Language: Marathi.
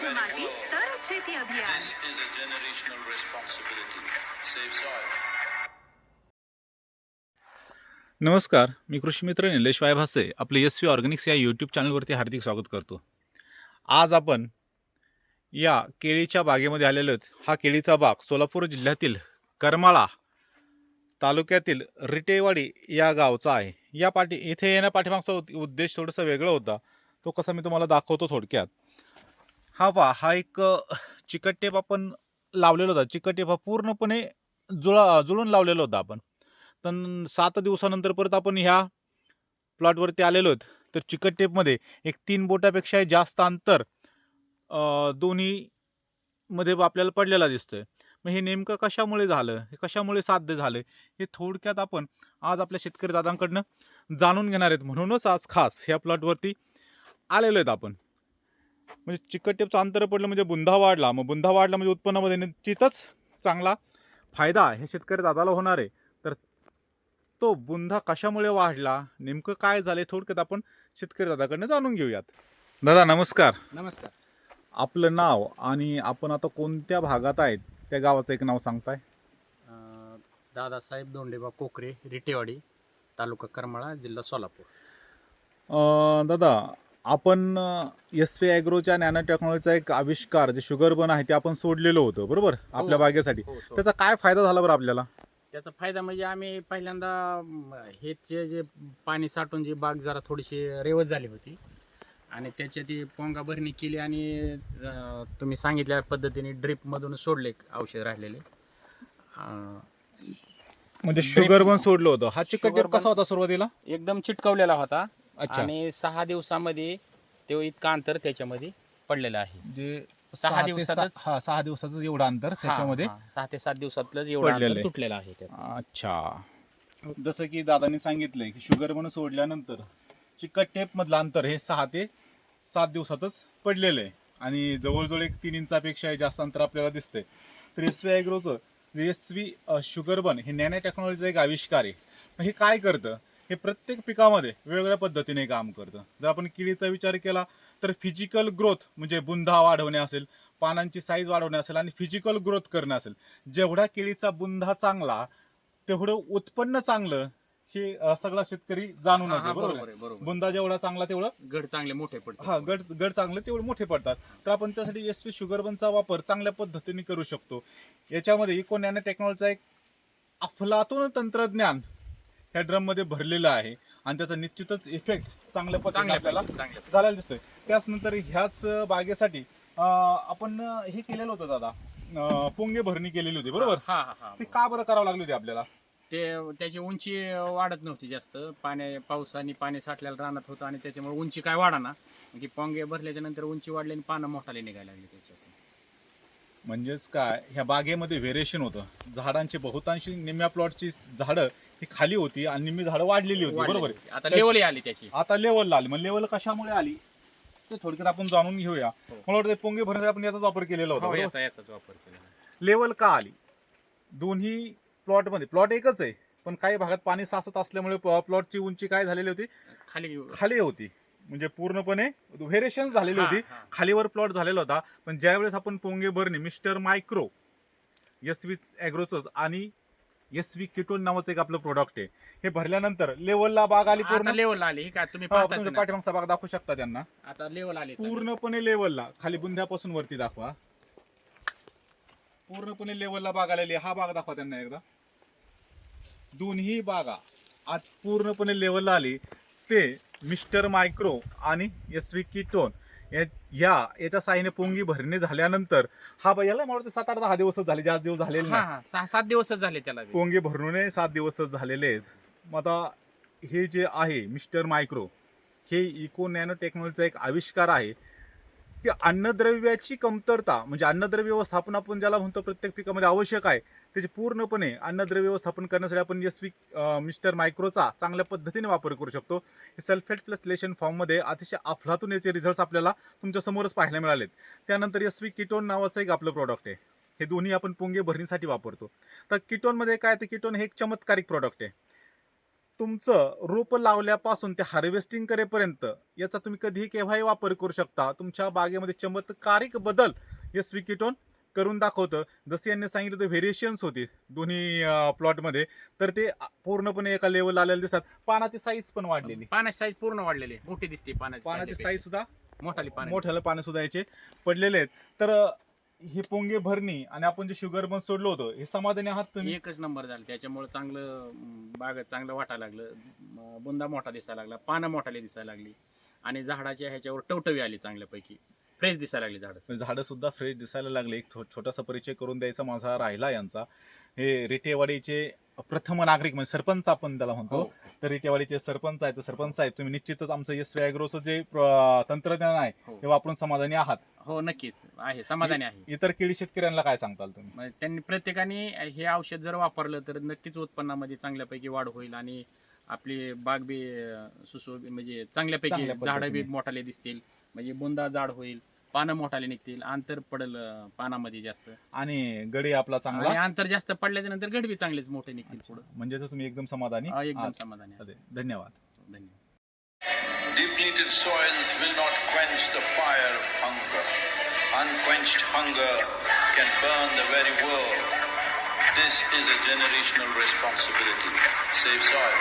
शुद्ध माती तर शेती अभियान. नमस्कार मी कृषी मित्र निलेश वायभासे आपले एस व्ही ऑर्गॅनिक्स या यूट्यूब चॅनलवरती हार्दिक स्वागत करतो. आज आपण या केळीच्या बागेमध्ये आलेलो आहेत. हा केळीचा बाग सोलापूर जिल्ह्यातील करमाळा तालुक्यातील रिटेवाडी या गावचा आहे. या पाठी इथे येण्या पाठीमागचा उद- उद्देश थोडासा वेगळा होता. तो कसा मी तुम्हाला दाखवतो थोडक्यात. हा वा हा एक चिकट टेप आपण लावलेला होता. चिकट टेप हा पूर्णपणे जुळा जुळून लावलेला होता आपण. तर सात दिवसानंतर परत आपण ह्या प्लॉटवरती आलेलो आहेत. तर चिकट टेपमध्ये एक तीन बोटापेक्षा जास्त अंतर अ, दोन्हीमध्ये आपल्याला पडलेला दिसतोय. मग हे नेमकं कशामुळे झालं? हे कशामुळे साध्य झालं हे थोडक्यात आपण आज आपल्या शेतकरी दादांकडनं जाणून घेणार आहेत. म्हणूनच आज खास ह्या प्लॉटवरती आलेलो आहेत आपण. म्हणजे चिकट टेपचं अंतर पडलं म्हणजे बुंधा वाढला. मग बुंधा वाढला म्हणजे उत्पन्नामध्ये निश्चितच चांगला फायदा हे शेतकरी दादाला होणार आहे. तर तो बुंधा कशामुळे वाढला? नेमकं काय झालंय? थोडक्यात आपण शेतकरी दादाकडनं जाणून घेऊयात. दादा नमस्कार. नमस्कार. आपलं नाव आणि आपण आता कोणत्या भागात आहेत? त्या गावाचं एक नाव सांगताय. दादासाहेब दोंडेबा कोकरे रिटेवाडी तालुका करमाळा जिल्हा सोलापूर. दादा आपण एस पी ॲग्रोच्या नॅनो टेक्नॉलॉजीचा एक आविष्कार जे शुगर बन आहे ते आपण सोडलेलं होतं बरोबर? आपल्या बागेसाठी. हो, सो- त्याचा काय फायदा झाला बरं आपल्याला? त्याचा फायदा म्हणजे आम्ही पहिल्यांदा म, हे जे जे पाणी साठून जी बाग जरा थोडीशी रेवत झाली होती आणि त्याच्या ती पोंगा भरणी केली आणि तुम्ही सांगितल्या पद्धतीने ड्रिपमधून सोडले औषध राहिलेले. अं, म्हणजे शुगर बन सोडलं होतं. हा चिकट Sugar कसा होता सुरुवातीला? एकदम चिटकवलेला होता. अच्छा. आणि सहा दिवसामध्ये तो इतका अंतर त्याच्यामध्ये पडलेलं आहे. सहा सहा ते दिवसातच- हा सहा दिवसाचं एवढं अंतर त्याच्यामध्ये हा. सहा ते सात दिवसातलं एवढं पडलेलं अंतर आहे. तुटलेलं आहे त्याचं. अच्छा. जसं की दादांनी सांगितलंय की शुगर म्हणून सोडल्यानंतर चिकट टेप मधलं अंतर हे सहा ते सात दिवसातच पडलेलं आहे. आणि जवळजवळ एक तीन इंचापेक्षा जास्त अंतर आपल्याला दिसतंय. तर एस व्ही ॲग्रोचं एस व्ही शुगर बन हे नॅनो टेक्नॉलॉजीचा एक आविष्कार आहे. मग हे काय करतं? हे प्रत्येक पिकामध्ये वेगवेगळ्या पद्धतीने काम करतं. जर आपण केळीचा विचार केला तर फिजिकल ग्रोथ म्हणजे बुंधा वाढवणे असेल पानांची साईज वाढवणे असेल आणि फिजिकल ग्रोथ करणं असेल. जेवढा केळीचा बुंधा चांगला तेवढं उत्पन्न चांगलं हे सगळा शेतकरी हा, बरोबर. बुंदा जेवढा चांगला तेवढं गड चांगले मोठे पडतात. हा गड गड चांगले तेवढे मोठे पडतात. तर आपण त्यासाठी एस पी शुगर बनचा वापर चांगल्या पद्धतीने करू शकतो. याच्यामध्ये इको नॅनो टेक्नॉलॉजीचा एक अफलातून तंत्रज्ञान ह्या ड्रममध्ये भरलेलं आहे. आणि त्याचा निश्चितच इफेक्ट चांगल्या पद्धतीने आपल्याला. झालेला दिसतोय. त्याचनंतर ह्याच बागेसाठी आपण हे केलेलं होतं दादा. पोंगे भरणी केलेली होती बरोबर? हा हा हा. ते का बरं करावं लागली होती आपल्याला? ते त्याची उंची वाढत नव्हती जास्त. पाण्या पावसाने पाणी साठलेलं रानात होतं आणि त्याच्यामुळे उंची काय वाढाना की पोंगे भरल्याच्या नंतर उंची वाढली आणि पानं मोठाले निघायला लागली त्याच्यात म्हणजेच काय ह्या बागेमध्ये व्हेरिएशन होतं. झाडांची बहुतांशी निम्म्या प्लॉटची झाडं ही खाली होती आणि निम्मी झाडं वाढलेली होती वाढलेली. बरोबर. होती. आहे? आता लेवल आली त्याची. आता लेवलला आली. मग लेवल कशामुळे आली? ते थोडक्यात आपण जाणून घेऊया. मला वाटतं पोंगे भरण्यासाठी आपण याचाच वापर केलेला होता हो, बरोबर? याचा याचाच वापर केला लेवल का आली? दोन्ही प्लॉटमध्ये प्लॉट एकच आहे पण काही भागात पाणी साचत असल्यामुळे प्लॉटची उंची काय झालेली होती? खाली खाली होती. म्हणजे पूर्णपणे व्हेरिएशन झालेली हा, होती. हा. खालीवर प्लॉट झालेला होता. पण ज्यावेळेस आपण पोंगे भरणे मिस्टर मायक्रो एस व्ही ॲग्रोच आणि एस व्ही किटोन नावाचं एक आपलं प्रोडक्ट आहे हे भरल्यानंतर लेवलला बाग आली पूर्ण लेवल आली हे काय तुम्ही हा, पाहताच ना. पाठीमागचा बाग दाखवू शकता त्यांना आता लेवल आली. पूर्णपणे लेवलला खाली बुंध्यापासून वरती दाखवा पूर्णपणे लेवलला बाग आलेली आहे. हा बाग दाखवा त्यांना एकदा दोन्ही बागा आज पूर्णपणे लेवलला आली ते मिस्टर मायक्रो आणि एस व्ही किटोन या या- याच्या साईने पोंगी भरणे झाल्यानंतर हा बा याला मला वाटतं सात आठ दहा दिवसच झाले जास्त दिवस झालेले हा नाही हा सहा सात दिवसच झाले त्याला बी. पोंगे भरणे सात दिवसच झालेले आहेत मग आता हे जे आहे मिस्टर मायक्रो हे इको नॅनो टेक्नॉलॉजीचा एक आविष्कार आहे की अन्नद्रव्याची कमतरता म्हणजे अन्नद्रव्य व्यवस्थापन आपण ज्याला म्हणतो प्रत्येक पिकामध्ये आवश्यक आहे त्याचे पूर्णपणे अन्नद्रव्य व्यवस्थापन करण्यासाठी आपण एस मिस्टर मायक्रोचा चांगल्या पद्धतीने वापर करू शकतो. हे सल्फेट प्लस लेशन फॉर्ममध्ये अतिशय अफलातून याचे रिझल्ट्स आपल्याला तुमच्या समोरच पाहायला मिळालेत. त्यानंतर एस व्ही किटोन नावाचं एक आपलं प्रॉडक्ट आहे. हे दोन्ही आपण पुंगे भरणीसाठी वापरतो. तर किटोनमध्ये काय तर किटोन हे एक चमत्कारिक प्रॉडक्ट आहे. तुमचं रोप लावल्यापासून ते हार्वेस्टिंग करेपर्यंत याचा तुम्ही कधीही केव्हाही वापर करू शकता. तुमच्या बागेमध्ये चमत्कारिक बदल हे स्विकिटोन करून दाखवतं. जसे यांनी सांगितलं ते व्हेरिएशन्स होते दोन्ही प्लॉटमध्ये तर ते पूर्णपणे एका लेवल आलेले दिसतात. पानाची साईज पण वाढलेली. पाण्याची साईज पूर्ण वाढलेली. आहे. मोठी दिसते पानाची पहिल्यापेक्षा. साईज सुद्धा मोठाली मोठ्याला पाणी सुद्धा याचे पडलेले आहेत. तर ही पोंगे भरणी आणि आपण जे शुगर बन सोडलं होतं हे समाधानी आहात तुम्ही? एकच नंबर झाला. त्याच्यामुळे चांगलं बाग चांगलं वाटायला लागलं. बुंदा मोठा दिसायला लागला. पानं मोठाली दिसायला लागली. आणि झाडाच्या ह्याच्यावर टवटवी आली चांगल्यापैकी. फ्रेश दिसायला लागली झाड. झाडं सुद्धा फ्रेश दिसायला लागले. एक छो- छोटासा परिचय करून द्यायचा माझा राहिला यांचा. हे रेटेवाडीचे प्रथम नागरिक म्हणजे सरपंच आपण त्याला म्हणतो. हो. तर रेटेवाडीचे सरपंच आहेत तर सरपंच साहेब तुम्ही निश्चितच आमचं एस ॲग्रोचं जे प्र- तंत्रज्ञान आहे हो. ते वापरून समाधानी आहात. हो नक्कीच. आहे समाधानी आहे. इतर केळी शेतकऱ्यांना काय सांगताल तुम्ही? त्यांनी प्रत्येकाने हे औषध जर वापरलं तर नक्कीच उत्पन्नामध्ये चांगल्यापैकी वाढ होईल आणि आपली बाग बी अं, सुसो म्हणजे चांगल्यापैकी चांगल्या झाडं बी पद्धतीने. मोठाले दिसतील. म्हणजे बुंदा जाड होईल. पानं मोठाले निघतील अंतर पडेल अं, पानामध्ये जास्त आणि गडी आपला आणि चांगला अंतर जास्त पडल्याच्या नंतर गडबी चांगलेच मोठे निघतील पुढे म्हणजेच तुम्ही एकदम समाधानी एकदम आहात. समाधानी आहे. धन्यवाद धन्यवाद Depleted soils will not quench the fire of hunger. Unquenched hunger can burn the very world. This is a generational responsibility. Save soil.